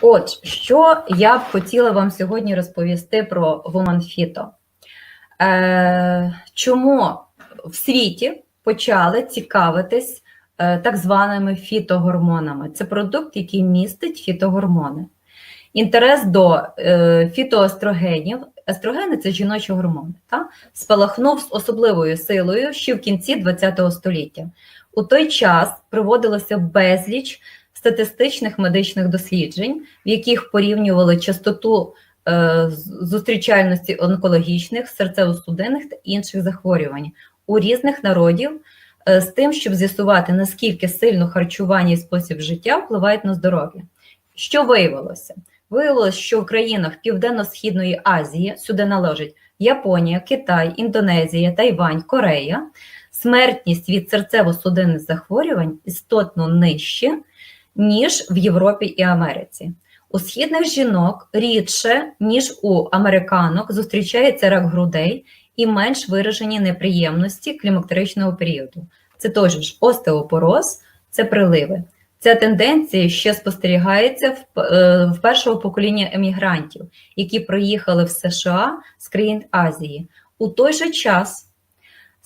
От, що я б хотіла вам сьогодні розповісти про Phyto. Е, Чому в світі почали цікавитись е, так званими фітогормонами? Це продукт, який містить фітогормони. Інтерес до е, фітоестрогенів, естрогени це жіночі гормони, та? спалахнув з особливою силою ще в кінці ХХ століття. У той час проводилося безліч статистичних медичних досліджень, в яких порівнювали частоту е, зустрічальності онкологічних, серцево-судинних та інших захворювань у різних народів е, з тим, щоб з'ясувати, наскільки сильно харчування і спосіб життя впливають на здоров'я. Що виявилося? Виявилося, що в країнах Південно-Східної Азії сюди належать Японія, Китай, Індонезія, Тайвань, Корея. Смертність від серцево-судинних захворювань істотно нижче, ніж в Європі і Америці. У східних жінок рідше, ніж у американок, зустрічається рак грудей і менш виражені неприємності клімактеричного періоду. Це теж остеопороз, це приливи. Ця тенденція ще спостерігається в, е, в першого покоління емігрантів, які приїхали в США з країн Азії. У той же час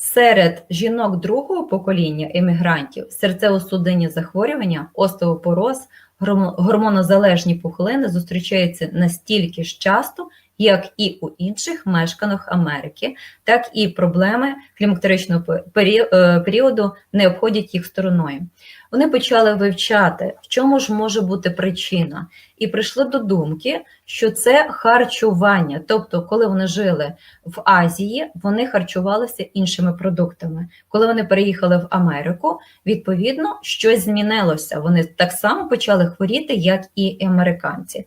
Серед жінок другого покоління емігрантів серцево-судинні захворювання, остеопороз, гормонозалежні пухлини зустрічаються настільки ж часто, як і у інших мешканок Америки, так і проблеми клімактеричного е, періоду не обходять їх стороною. Вони почали вивчати, в чому ж може бути причина, і прийшли до думки, що це харчування. Тобто, коли вони жили в Азії, вони харчувалися іншими продуктами. Коли вони переїхали в Америку, відповідно щось змінилося. Вони так само почали хворіти, як і американці.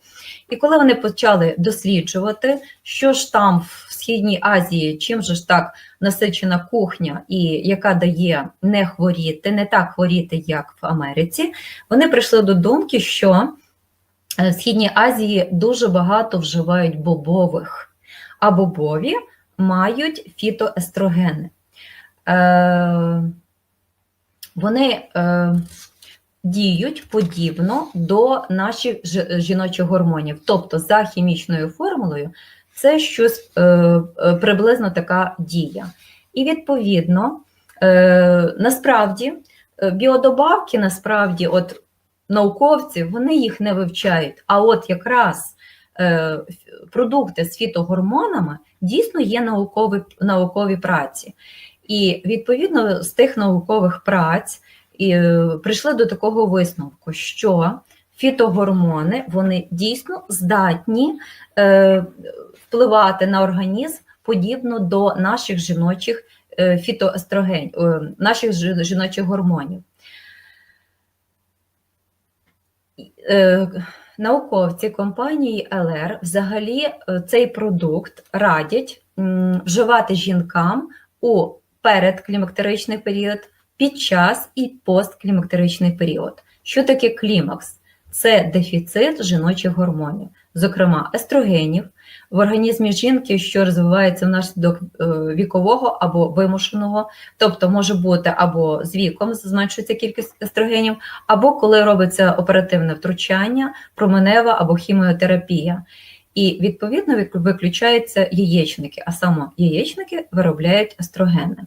І коли вони почали досліджувати, що ж там в Східній Азії, чим же ж так насичена кухня, і яка дає не хворіти, не так хворіти, як в Америці, вони прийшли до думки, що е, в Східній Азії дуже багато вживають бобових, а бобові мають фітоестрогени. Е, Вони е, діють подібно до наших жіночих гормонів, тобто за хімічною формулою це щось е, е, приблизно така дія. І відповідно, е, насправді, біодобавки, насправді, от науковці, вони їх не вивчають. А от якраз продукти з фітогормонами дійсно є наукові, наукові праці. І відповідно з тих наукових праць і, прийшли до такого висновку, що фітогормони вони дійсно здатні е, впливати на організм подібно до наших жіночих е, фітоестрогенів, е, наших жіночих гормонів. Науковці компанії ЛР взагалі цей продукт радять вживати жінкам у передклімактеричний період, під час і постклімактеричний період. Що таке клімакс? Це дефіцит жіночих гормонів, зокрема естрогенів, в організмі жінки, що розвивається внаслідок е, вікового або вимушеного, тобто може бути або з віком зменшується кількість естрогенів, або коли робиться оперативне втручання, променева або хіміотерапія. І відповідно виключаються яєчники, а саме яєчники виробляють естрогени.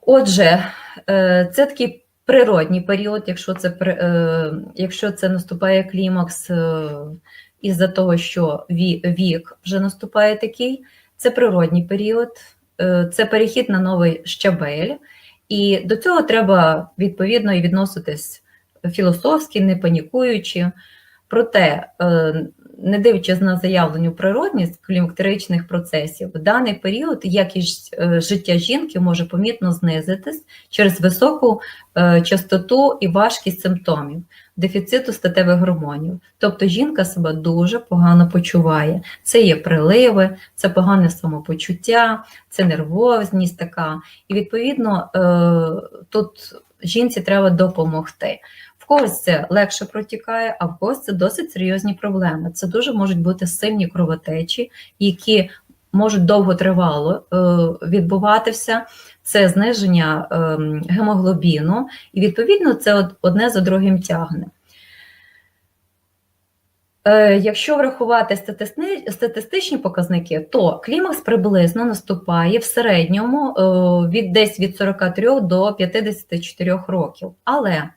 Отже, е, це такий природній період, якщо це е, якщо це наступає клімакс із-за того, що вік вже наступає такий, це природній період, е, це перехід на новий щабель, і до цього треба відповідно і відноситись філософськи, не панікуючи. Проте е, не дивлячись на заявлену природність клімактеричних процесів, в даний період якість е, життя жінки може помітно знизитись через високу е, частоту і важкість симптомів, дефіциту статевих гормонів. Тобто жінка себе дуже погано почуває. Це є приливи, це погане самопочуття, це нервозність така. І відповідно е, тут жінці треба допомогти. В когось це легше протікає, а в когось це досить серйозні проблеми. Це дуже можуть бути сильні кровотечі, які можуть довготривало е, відбуватися. Це зниження е, гемоглобіну, і відповідно це одне за другим тягне. Е, Якщо врахувати статистичні показники, то клімакс приблизно наступає в середньому від десь від 43 до 54 років. Але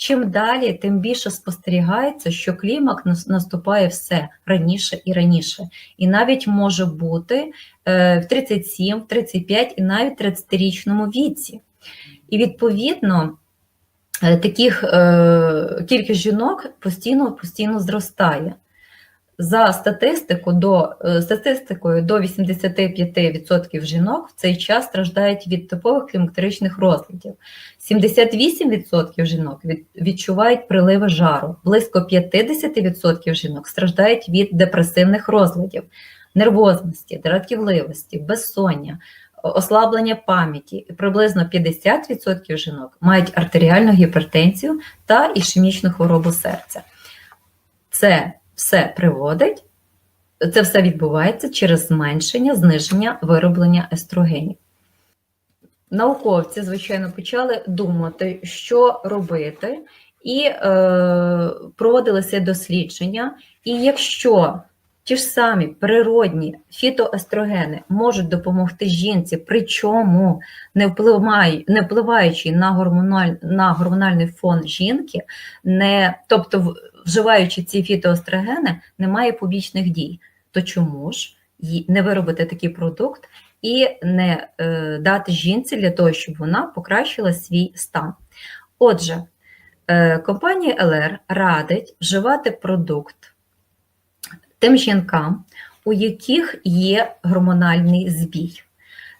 чим далі, тим більше спостерігається, що клімакс наступає все раніше і раніше. І навіть може бути е, в 37, в 35 і навіть 30-річному віці. І відповідно. е, Таких е, кількість жінок постійно постійно зростає. За статистику до, е, статистикою до 85% жінок в цей час страждають від типових клімактеричних розладів. 78% жінок від, відчувають приливи жару, близько 50% жінок страждають від депресивних розладів, нервозності, дратівливості, безсоння, ослаблення пам'яті. Приблизно 50% жінок мають артеріальну гіпертензію та ішемічну хворобу серця. Це все приводить, це все відбувається через зменшення, зниження вироблення естрогенів. Науковці, звичайно, почали думати, що робити, і е, проводилися дослідження. І якщо ті ж самі природні фітоестрогени можуть допомогти жінці, причому не, впливає, не впливаючи на, гормональ, на гормональний фон жінки, не, тобто вживаючи ці фітоестрогени, немає побічних дій. То чому ж не виробити такий продукт і не е, дати жінці для того, щоб вона покращила свій стан? Отже, е, компанія LR радить вживати продукт тим жінкам, у яких є гормональний збій.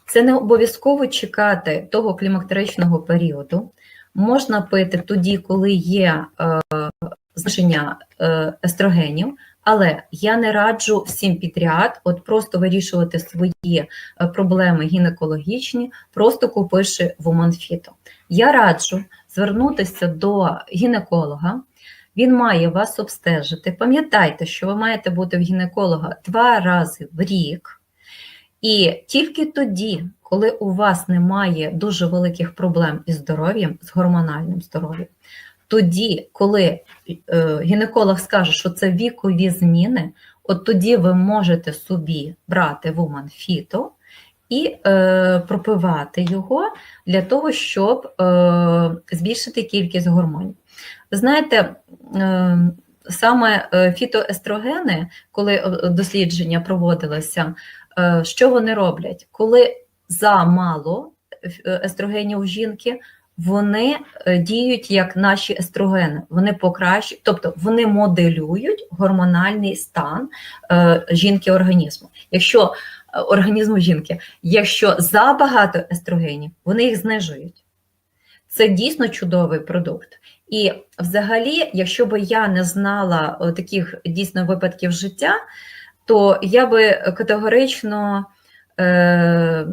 Це не обов'язково чекати того клімактеричного періоду. Можна пити тоді, коли є зниження е, естрогенів, але я не раджу всім підряд, от просто вирішувати свої е, проблеми гінекологічні, просто купивши вуманфіто. Я раджу звернутися до гінеколога. Він має вас обстежити. Пам'ятайте, що ви маєте бути в гінеколога два рази в рік. І тільки тоді, коли у вас немає дуже великих проблем із здоров'ям, з гормональним здоров'ям, тоді, коли е, гінеколог скаже, що це вікові зміни, от тоді ви можете собі брати Woman Phyto і е, пропивати його для того, щоб е, збільшити кількість гормонів. Знаєте, е, саме е, фітоестрогени, коли е, дослідження проводилося, е, що вони роблять? Коли замало естрогенів жінки, вони е, діють як наші естрогени, вони покращують, тобто вони моделюють гормональний стан е, жінки організму. Якщо е, організму жінки, якщо забагато естрогенів, вони їх знижують. Це дійсно чудовий продукт. І взагалі, якщо би я не знала таких дійсно випадків життя, то я би категорично е,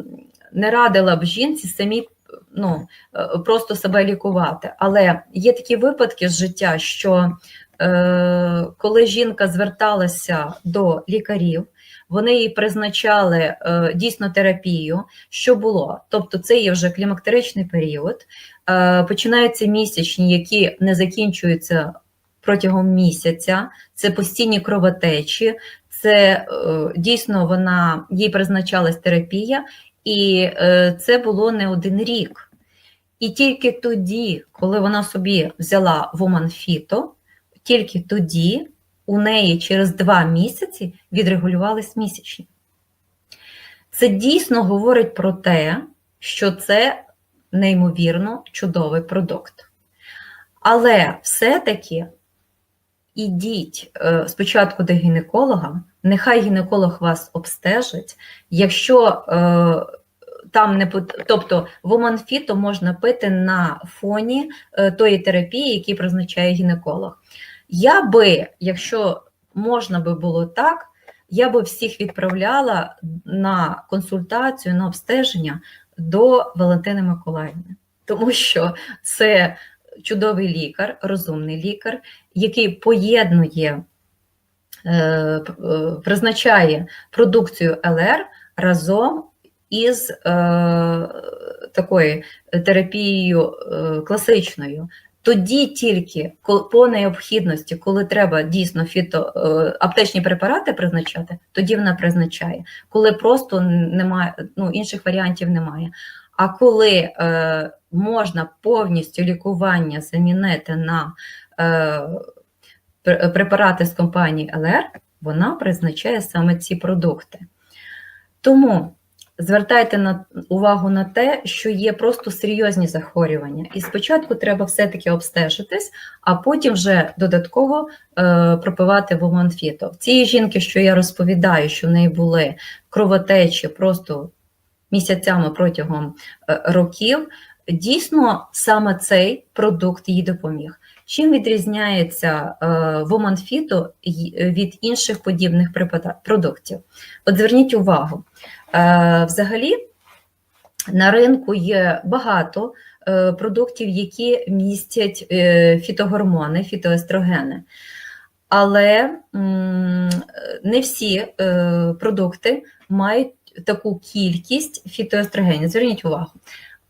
не радила б жінці самі ну, е, просто себе лікувати. Але є такі випадки з життя, що е, коли жінка зверталася до лікарів, вони їй призначали е, дійсно терапію, що було. Тобто, це є вже клімактеричний період, е, починаються місячні, які не закінчуються протягом місяця, це постійні кровотечі, це е, дійсно вона їй призначалась терапія, і е, це було не один рік. І тільки тоді, коли вона собі взяла Phyto, тільки тоді у неї через два місяці відрегулювались місячні. Це дійсно говорить про те, що це неймовірно чудовий продукт. Але все-таки ідіть е, спочатку до гінеколога, нехай гінеколог вас обстежить. Якщо е, там не тобто воманфіто можна пити на фоні е, тої терапії, які призначає гінеколог. Я би, якщо можна би було так, я би всіх відправляла на консультацію, на обстеження до Валентини Миколаївни, тому що це чудовий лікар, розумний лікар, який поєднує, призначає продукцію ЛР разом із е, такою терапією е, класичною. Тоді тільки по необхідності, коли треба дійсно фіто е, аптечні препарати призначати, тоді вона призначає. Коли просто немає, ну інших варіантів немає. А коли е, можна повністю лікування замінити на е, препарати з компанії ЛР, вона призначає саме ці продукти. Тому звертайте на увагу на те, що є просто серйозні захворювання. І спочатку треба все-таки обстежитись, а потім вже додатково е, пропивати воманфіто. В цій жінки, що я розповідаю, що в неї були кровотечі просто місяцями протягом е, років, дійсно саме цей продукт їй допоміг. Чим відрізняється е, воманфіто й- від інших подібних продуктів? От зверніть увагу, е, взагалі на ринку є багато е, продуктів, які містять е, фітогормони, фітоестрогени. Але не всі е, продукти мають таку кількість фітоестрогенів. Зверніть увагу,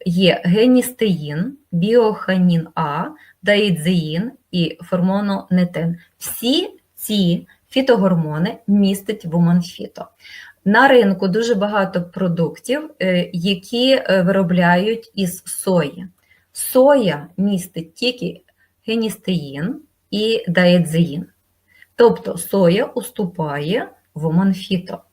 є геністеїн, біоханін А, даїдзеїн і формононетин. Всі ці фітогормони містить вуманфіто. На ринку дуже багато продуктів, е, які е, виробляють із сої. Соя містить тільки геністеїн і даєдзеїн. Тобто соя уступає воманфіто. А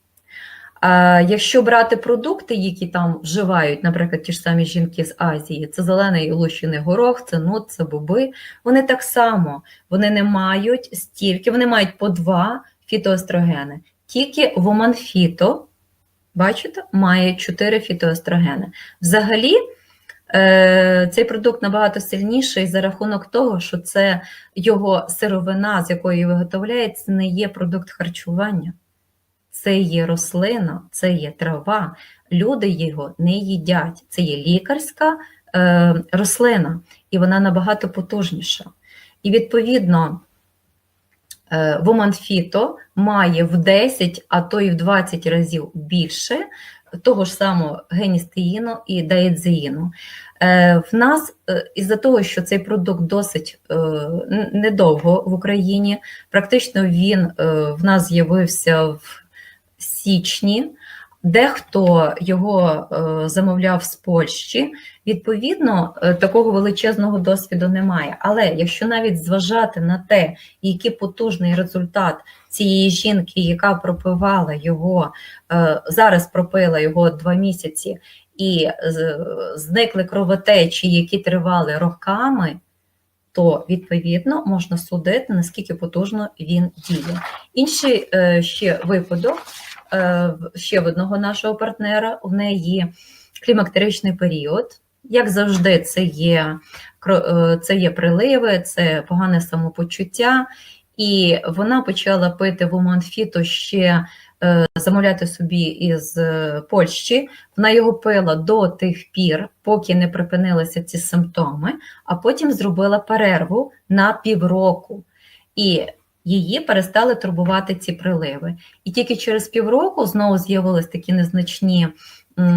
якщо брати продукти, які там вживають, наприклад, ті ж самі жінки з Азії, це зелений і лущений горох, це нут, це боби, вони так само вони не мають стільки, вони мають по два фітоестрогени. Тільки воманфіто, бачите, має 4 фітоестрогени. Взагалі, е, цей продукт набагато сильніший за рахунок того, що це його сировина, з якої виготовляється, не є продукт харчування. Це є рослина, це є трава. Люди його не їдять. Це є лікарська е, рослина, і вона набагато потужніша. І відповідно, е, воманфіто має в 10, а то і в 20 разів більше того ж самого геністеїну і даєдзеїну. Е, В нас е, із-за того, що цей продукт досить е, недовго в Україні, практично він в нас з'явився в січні. Дехто його е, замовляв з Польщі, відповідно, е, такого величезного досвіду немає. Але якщо навіть зважати на те, який потужний результат цієї жінки, яка пропивала його, е, зараз пропила його два місяці, і зникли кровотечі, які тривали роками, то відповідно можна судити, наскільки потужно він діє. Інший ще випадок ще в одного нашого партнера. У неї клімактеричний період. Як завжди, це є, е, це є приливи, це погане самопочуття. І вона почала пити вуманфіто ще е, замовляти собі із е, Польщі. Вона його пила до тих пір, поки не припинилися ці симптоми, а потім зробила перерву на півроку. І її перестали турбувати ці приливи. І тільки через півроку знову з'явились такі незначні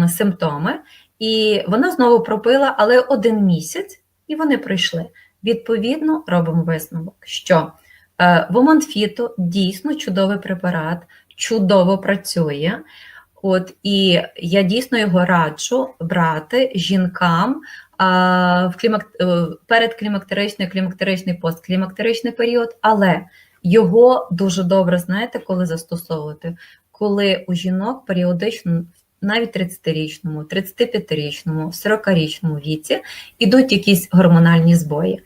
симптоми, і вона знову пропила, але один місяць, і вони пройшли. Відповідно, робимо висновок, що е, Воманфіто дійсно чудовий препарат, чудово працює. От, і я дійсно його раджу брати жінкам а, в клімак... е, передклімактеричний, клімактеричний, постклімактеричний період, але його дуже добре знаєте, коли застосовувати, коли у жінок періодично, навіть 30-річному, 35-річному, 40-річному віці ідуть якісь гормональні збої.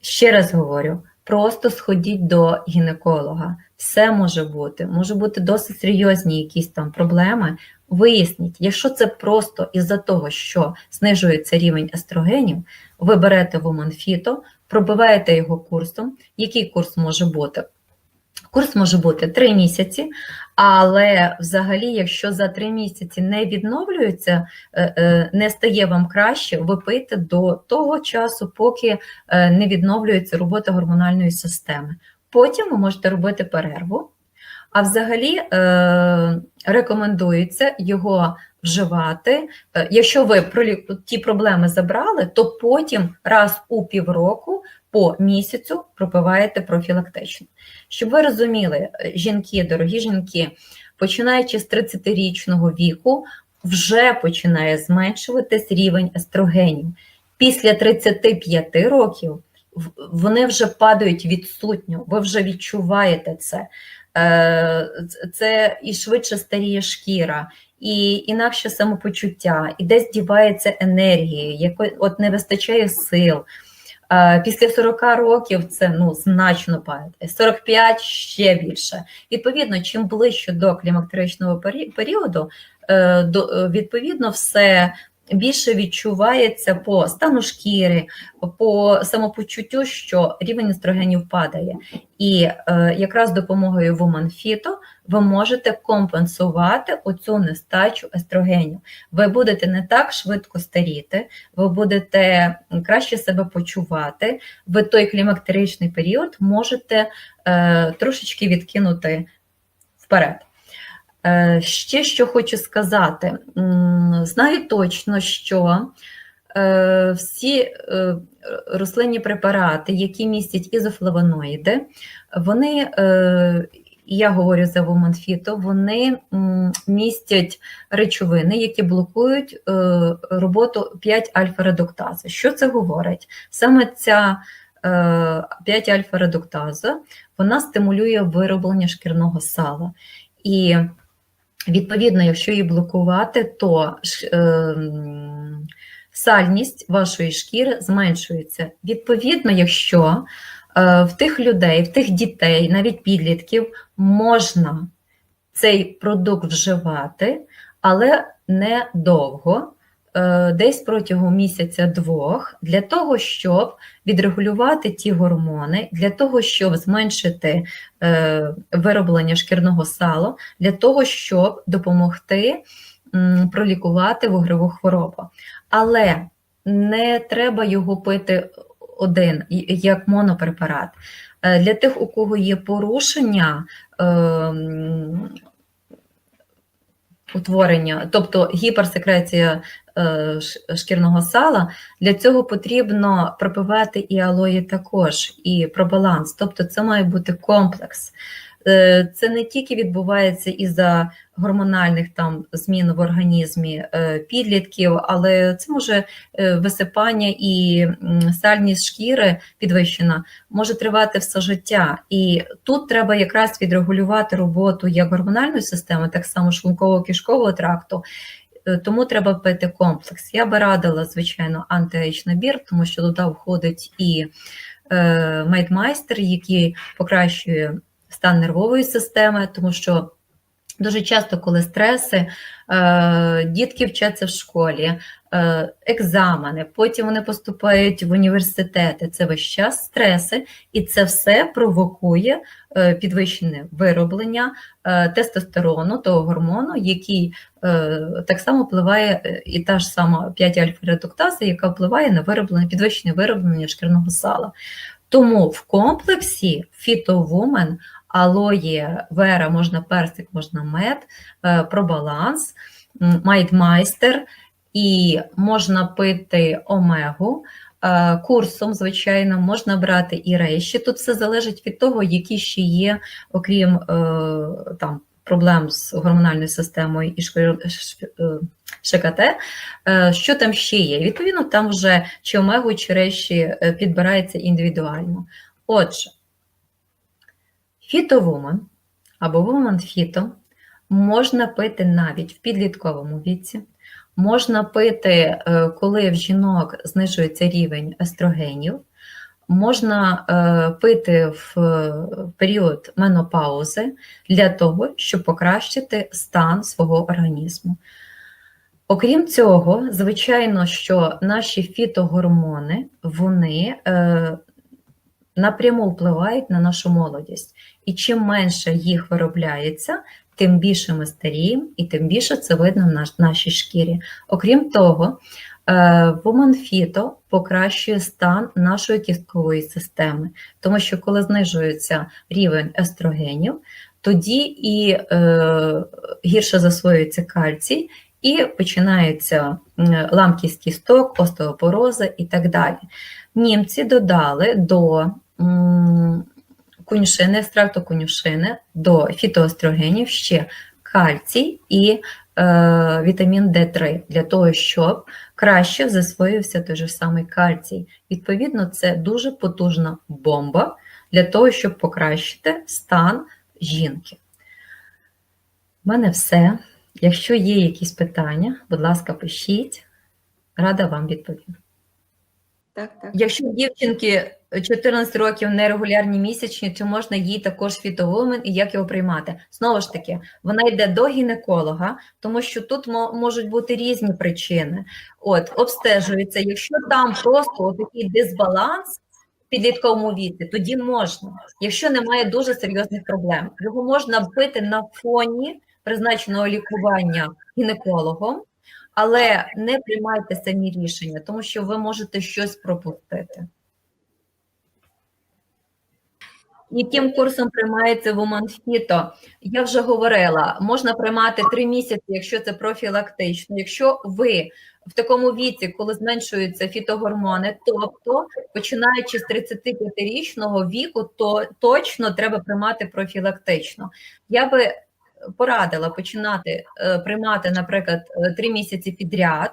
Ще раз говорю: просто сходіть до гінеколога. Все може бути, може бути досить серйозні якісь там проблеми. Виясніть, якщо це просто із-за того, що знижується рівень естрогенів, ви берете воманфіто, пробиваєте його курсом. Який курс може бути? Курс може бути 3 місяці, але взагалі, якщо за 3 місяці не відновлюється, е, е, не стає вам краще, ви пийте до того часу, поки е, не відновлюється робота гормональної системи. Потім ви можете робити перерву. А взагалі рекомендується його вживати. Е, Якщо ви ті проблеми забрали, то потім раз у півроку по місяцю пропиваєте профілактично. Щоб ви розуміли, е, жінки, дорогі жінки, починаючи з 30-річного віку, вже починає зменшуватись рівень естрогенів. Після 35 років вони вже падають відсутньо, ви вже відчуваєте це. Е, Це і швидше старіє шкіра, і інакше самопочуття, і десь дівається енергія, якої от не вистачає сил. Після 40 років це ну, значно падає, 45 ще більше. Відповідно, чим ближче до клімактеричного періоду, е, до, е, відповідно, все більше відчувається по стану шкіри, по самопочуттю, що рівень естрогенів падає. І е, якраз допомогою Phyto ви можете компенсувати оцю нестачу естрогенів. Ви будете не так швидко старіти, ви будете краще себе почувати. Ви той клімактеричний період можете е, трошечки відкинути вперед. Е, Ще що хочу сказати, знаю точно, що е, всі е, рослинні препарати, які містять ізофлавоноїди, вони, я говорю за Woman вони містять речовини, які блокують роботу 5 альфа-редуктази. Що це говорить? Саме ця 5 альфа-редуктаза вона стимулює вироблення шкірного сала. І Відповідно, якщо її блокувати, то е, сальність вашої шкіри зменшується. Відповідно, якщо е, в тих людей, в тих дітей, навіть підлітків, можна цей продукт вживати, але не довго, е, десь протягом місяця-двох, для того, щоб відрегулювати ті гормони, для того, щоб зменшити е, вироблення шкірного сала, для того, щоб допомогти пролікувати вугрову хворобу. Але не треба його пити один, як монопрепарат. Е, Для тих, у кого є порушення е, утворення, тобто гіперсекреція е, шкірного сала, для цього потрібно пропивати і алої також, і про баланс. Тобто це має бути комплекс. Е, Це не тільки відбувається із-за гормональних там змін в організмі е, підлітків, але це може е, висипання і сальність шкіри підвищена може тривати все життя. І тут треба якраз відрегулювати роботу як гормональної системи, так само шлунково-кишкового тракту. Е, Тому треба пити комплекс. Я би радила, звичайно, антиейдж набір, тому що туди входить і е, мейдмайстер, який покращує стан нервової системи, тому що дуже часто, коли стреси, е, дітки вчаться в школі, е, екзамени, потім вони поступають в університети. Це весь час стреси, і це все провокує е, підвищене вироблення тестостерону, того гормону, який так само впливає, і та ж сама 5 альфа-редуктаза, яка впливає на вироблення, підвищення вироблення шкірного сала. Тому в комплексі фітовумен, алоє, вера, можна персик, можна мед, е, про баланс, майдмайстер, і можна пити омегу. е, Курсом, звичайно, можна брати і рейші. Тут все залежить від того, які ще є, окрім е, там, проблем з гормональною системою і ШКТ, що там ще є. Відповідно, там вже чи омегу, чи речі підбирається індивідуально. Отже, фітовумен або вумен фіто можна пити навіть в підлітковому віці, можна пити, е, коли в жінок знижується рівень естрогенів, можна е, пити в е, період менопаузи для того, щоб покращити стан свого організму. Окрім цього, звичайно, що наші фітогормони вони напряму впливають на нашу молодість. І чим менше їх виробляється, тим більше ми старіємо, і тим більше це видно наш- нашій шкірі. Окрім того, е, Woman Phyto покращує стан нашої кісткової системи, тому що коли знижується рівень естрогенів, тоді і е, гірше засвоюється кальцій, і починається ламкість кісток, остеопорози і так далі. Німці додали до конюшини, екстракту конюшини, до фітоестрогенів ще кальцій і е, вітамін Д3 для того, щоб краще засвоївся той же самий кальцій. Відповідно, це дуже потужна бомба для того, щоб покращити стан жінки. У мене все. Якщо є якісь питання, будь ласка, пишіть. Рада вам відповім. Так, так. Якщо дівчинки 14 років нерегулярні місячні, чи можна їй також фітовумен і як його приймати? Знову ж таки, вона йде до гінеколога, тому що тут мо- можуть бути різні причини. От, обстежується, якщо там просто такий дисбаланс підлітковому віці, тоді можна. Якщо немає дуже серйозних проблем, його можна пити на фоні призначеного лікування гінекологом, але не приймайте самі рішення, тому що ви можете щось пропустити. Яким курсом приймається Woman Я вже говорила, можна приймати три місяці, якщо це профілактично. Якщо ви в такому віці, коли зменшуються фітогормони, тобто починаючи з 35-річного віку, то точно треба приймати профілактично. Я би порадила починати е, приймати, наприклад, е, три місяці підряд.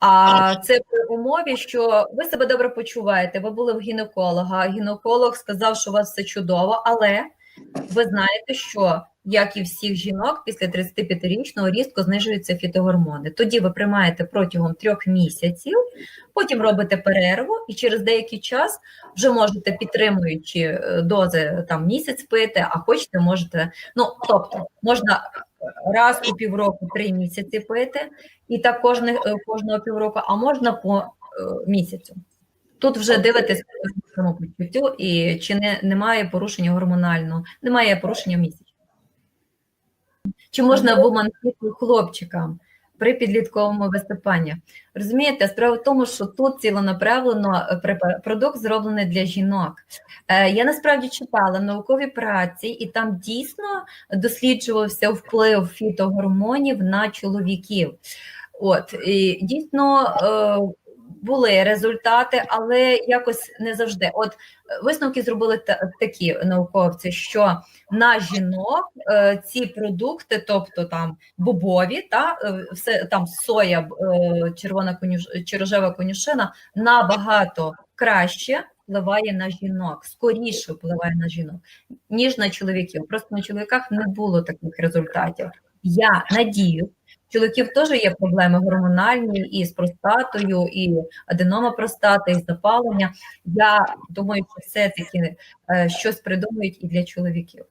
А це при умові, що ви себе добре почуваєте. Ви були в гінеколога. Гінеколог сказав, що у вас все чудово, але ви знаєте, що як і всіх жінок, після 35-річного різко знижуються фітогормони. Тоді ви приймаєте протягом трьох місяців, потім робите перерву, і через деякий час вже можете підтримуючи е, дози там місяць пити, а хочете, можете. Ну тобто можна раз у півроку три місяці пити, і так кожне, е, кожного півроку, а можна по е, місяцю. Тут вже дивитесь по самопочуттю, і чи не, немає порушення гормонального, немає порушення місяця. Чи можна вуманфіту хлопчикам при підлітковому висипанні? Розумієте, справа в тому, що тут ціленаправлено е, продукт зроблений для жінок. Е, Я насправді читала наукові праці, і там дійсно досліджувався вплив фітогормонів на чоловіків. От і дійсно е, були результати, але якось не завжди. От е, висновки зробили та- такі науковці, що на жінок е, ці продукти, тобто там бобові, та е, все там соя, е, червона конюш, чи рожева конюшина, набагато краще впливає на жінок, скоріше впливає на жінок, ніж на чоловіків. Просто на чоловіках не було таких результатів. Я надію, чоловіків теж є проблеми гормональні і з простатою, і аденома простати, і запалення. Я думаю, що все-таки е, щось придумають і для чоловіків.